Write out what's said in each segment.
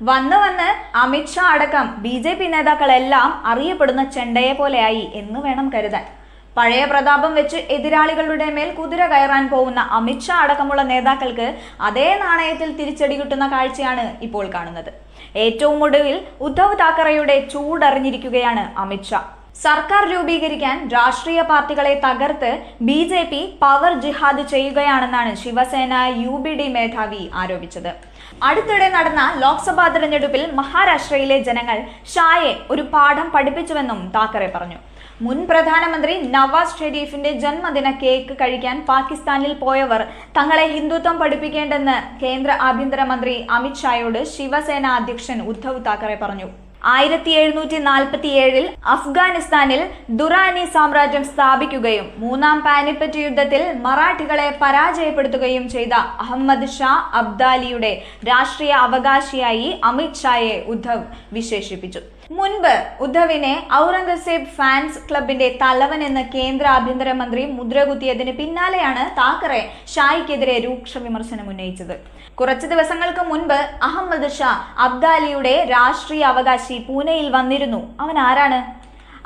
വന്ന് വന്ന് അമിത്ഷാ അടക്കം ബി ജെ പി നേതാക്കളെല്ലാം അറിയപ്പെടുന്ന ചെണ്ടയെ പോലെയായി എന്ന് വേണം കരുതാൻ. പഴയ പ്രതാപം വെച്ച് എതിരാളികളുടെ മേൽ കുതിര കയറാൻ പോകുന്ന അമിത്ഷാ അടക്കമുള്ള നേതാക്കൾക്ക് അതേ നാണയത്തിൽ തിരിച്ചടി കിട്ടുന്ന കാഴ്ചയാണ് ഇപ്പോൾ കാണുന്നത്. ഏറ്റവും ഒടുവിൽ ഉദ്ധവ് താക്കറയുടെ ചൂടറിഞ്ഞിരിക്കുകയാണ് അമിത്ഷാ സർക്കാർ രൂപീകരിക്കാൻ രാഷ്ട്രീയ പാർട്ടികളെ തകർത്ത് ബി ജെ പി പവർ ജിഹാദ് ചെയ്യുകയാണെന്നാണ് ശിവസേന യു ബി ഡി മേധാവി ആരോപിച്ചത്. അടുത്തിടെ നടന്ന ലോക്സഭാ തെരഞ്ഞെടുപ്പിൽ മഹാരാഷ്ട്രയിലെ ജനങ്ങൾ ഷായെ ഒരു പാഠം പഠിപ്പിച്ചുവെന്നും താക്കറെ പറഞ്ഞു. മുൻ പ്രധാനമന്ത്രി നവാസ് ഷെരീഫിന്റെ ജന്മദിന കേക്ക് കഴിക്കാൻ പാകിസ്ഥാനിൽ പോയവർ തങ്ങളെ ഹിന്ദുത്വം പഠിപ്പിക്കേണ്ടെന്ന് കേന്ദ്ര ആഭ്യന്തരമന്ത്രി അമിത്ഷായോട് ശിവസേന അധ്യക്ഷൻ ഉദ്ധവ് താക്കറെ പറഞ്ഞു. ആയിരത്തി എഴുന്നൂറ്റി നാൽപ്പത്തി ഏഴിൽ അഫ്ഗാനിസ്ഥാനിൽ ദുറാനി സാമ്രാജ്യം സ്ഥാപിക്കുകയും മൂന്നാം പാനിപ്പറ്റ് യുദ്ധത്തിൽ മറാഠികളെ പരാജയപ്പെടുത്തുകയും ചെയ്ത അഹമ്മദ് ഷാ അബ്ദാലിയുടെ രാഷ്ട്രീയ അവകാശിയായി അമിത് ഷായെ ഉദ്ധവ് വിശേഷിപ്പിച്ചു. മുൻപ് ഉദ്ധവിനെ ഔറംഗസേബ് ഫാൻസ് ക്ലബിന്റെ തലവൻ എന്ന് കേന്ദ്ര ആഭ്യന്തരമന്ത്രി മുദ്രകുത്തിയതിന് പിന്നാലെയാണ് താക്കറെ ഷായ്ക്കെതിരെ രൂക്ഷ വിമർശനം ഉന്നയിച്ചത്. കുറച്ചു ദിവസങ്ങൾക്ക് മുൻപ് അഹമ്മദ് ഷാ അബ്ദാലിയുടെ രാഷ്ട്രീയ അവകാശി പൂനെയിൽ വന്നിരുന്നു. അവൻ ആരാണ്?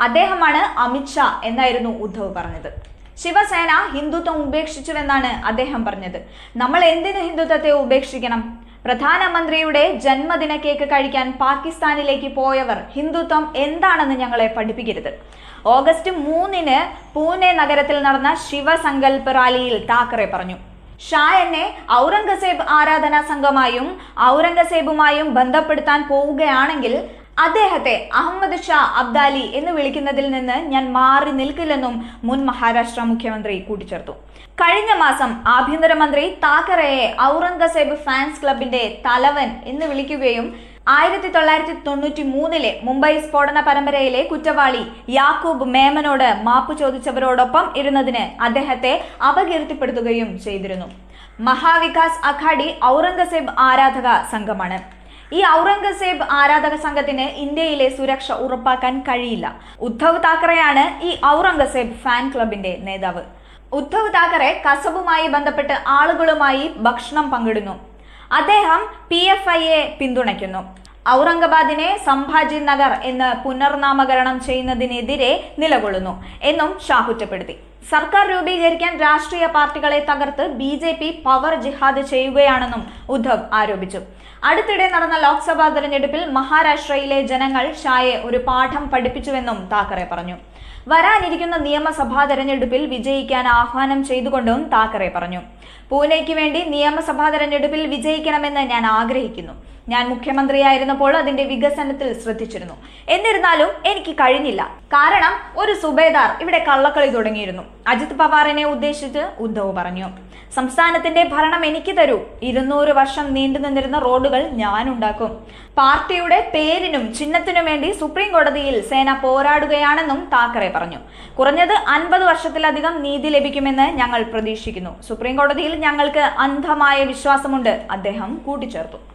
അദ്ദേഹമാണ് അമിത് ഷാ എന്നായിരുന്നു ഉദ്ധവ് പറഞ്ഞത്. ശിവസേന ഹിന്ദുത്വം ഉപേക്ഷിച്ചുവെന്നാണ് അദ്ദേഹം പറഞ്ഞത്. നമ്മൾ എന്തിനു ഹിന്ദുത്വത്തെ ഉപേക്ഷിക്കണം? പ്രധാനമന്ത്രിയുടെ ജന്മദിന കേക്ക് കഴിക്കാൻ പാകിസ്ഥാനിലേക്ക് പോയവർ ഹിന്ദുത്വം എന്താണെന്ന് ഞങ്ങളെ പഠിപ്പിക്കരുത്. ഓഗസ്റ്റ് മൂന്നിന് പൂനെ നഗരത്തിൽ നടന്ന ശിവസങ്കല്പ് റാലിയിൽ താക്കറെ പറഞ്ഞു. ഷാ എന്നെ ഔറംഗസേബ് ആരാധനാ സംഘമായും ഔറംഗസേബുമായും ബന്ധപ്പെടുത്താൻ പോവുകയാണെങ്കിൽ അദ്ദേഹത്തെ അഹമ്മദ് ഷാ അബ്ദാലി എന്ന് വിളിക്കുന്നതിൽ നിന്ന് ഞാൻ മാറി നിൽക്കില്ലെന്നും മുൻ മഹാരാഷ്ട്ര മുഖ്യമന്ത്രി കൂട്ടിച്ചേർത്തു. കഴിഞ്ഞ മാസം ആഭ്യന്തരമന്ത്രി താക്കറയെ ഔറംഗസേബ് ഫാൻസ് ക്ലബിന്റെ തലവൻ എന്ന് വിളിക്കുകയും ആയിരത്തി തൊള്ളായിരത്തി തൊണ്ണൂറ്റി മൂന്നിലെ മുംബൈ സ്ഫോടന പരമ്പരയിലെ കുറ്റവാളി യാക്കൂബ് മേമനോട് മാപ്പ് ചോദിച്ചവരോടൊപ്പം ഇരുന്നതിന് അദ്ദേഹത്തെ അപകീർത്തിപ്പെടുത്തുകയും ചെയ്തിരുന്നു. മഹാവികാസ് അഘാഡി ഔറംഗസേബ് ആരാധക സംഘമാണ്. ഈ ഔറംഗസേബ് ആരാധക സംഘത്തിന് ഇന്ത്യയിലെ സുരക്ഷ ഉറപ്പാക്കാൻ കഴിയില്ല. ഉദ്ധവ് താക്കറെയാണ് ഈ ഔറംഗസേബ് ഫാൻ ക്ലബിന്റെ നേതാവ്. ഉദ്ധവ് താക്കറെ കസബുമായി ബന്ധപ്പെട്ട് ആളുകളുമായി ഭക്ഷണം പങ്കിടുന്നു. അദ്ദേഹം പി എഫ് ഐയെ പിന്തുണയ്ക്കുന്നു. ഔറംഗബാദിനെ സംഭാജി നഗർ എന്ന് പുനർനാമകരണം ചെയ്യുന്നതിനെതിരെ നിലകൊള്ളുന്നു എന്നും ഷാ കുറ്റപ്പെടുത്തി. സർക്കാർ രൂപീകരിക്കാൻ രാഷ്ട്രീയ പാർട്ടികളെ തകർത്ത് ബി ജെ പി പവർ ജിഹാദ് ചെയ്യുകയാണെന്നും ഉദ്ധവ് ആരോപിച്ചു. അടുത്തിടെ നടന്ന ലോക്സഭാ തെരഞ്ഞെടുപ്പിൽ മഹാരാഷ്ട്രയിലെ ജനങ്ങൾ ഷായെ ഒരു പാഠം പഠിപ്പിച്ചുവെന്നും താക്കറെ പറഞ്ഞു. വരാനിരിക്കുന്ന നിയമസഭാ തെരഞ്ഞെടുപ്പിൽ വിജയിക്കാൻ ആഹ്വാനം ചെയ്തുകൊണ്ടും താക്കറെ പറഞ്ഞു. പൂനെയ്ക്ക് വേണ്ടി നിയമസഭാ തെരഞ്ഞെടുപ്പിൽ വിജയിക്കണമെന്ന് ഞാൻ ആഗ്രഹിക്കുന്നു. ഞാൻ മുഖ്യമന്ത്രിയായിരുന്നപ്പോൾ അതിന്റെ വികസനത്തിൽ ശ്രദ്ധിച്ചിരുന്നു. എന്നിരുന്നാലും എനിക്ക് കഴിഞ്ഞില്ല. കാരണം ഒരു സുബേദാർ ഇവിടെ കള്ളക്കളി തുടങ്ങിയിരുന്നു. അജിത് പവാറിനെ ഉദ്ദേശിച്ച് ഉദ്ധവ് പറഞ്ഞു. സംസ്ഥാനത്തിന്റെ ഭരണം എനിക്ക് തരൂ. ഇരുന്നൂറ് വർഷം നീണ്ടു നിന്നിരുന്ന റോഡുകൾ ഞാൻ ഉണ്ടാക്കും. പാർട്ടിയുടെ പേരിനും ചിഹ്നത്തിനും വേണ്ടി സുപ്രീം കോടതിയിൽ സേന പോരാടുകയാണെന്നും താക്കറെ പറഞ്ഞു. കുറഞ്ഞത് അൻപത് വർഷത്തിലധികം നീതി ലഭിക്കുമെന്ന് ഞങ്ങൾ പ്രതീക്ഷിക്കുന്നു. സുപ്രീം കോടതിയിൽ ഞങ്ങൾക്ക് അന്ധമായ വിശ്വാസമുണ്ട്. അദ്ദേഹം കൂട്ടിച്ചേർത്തു.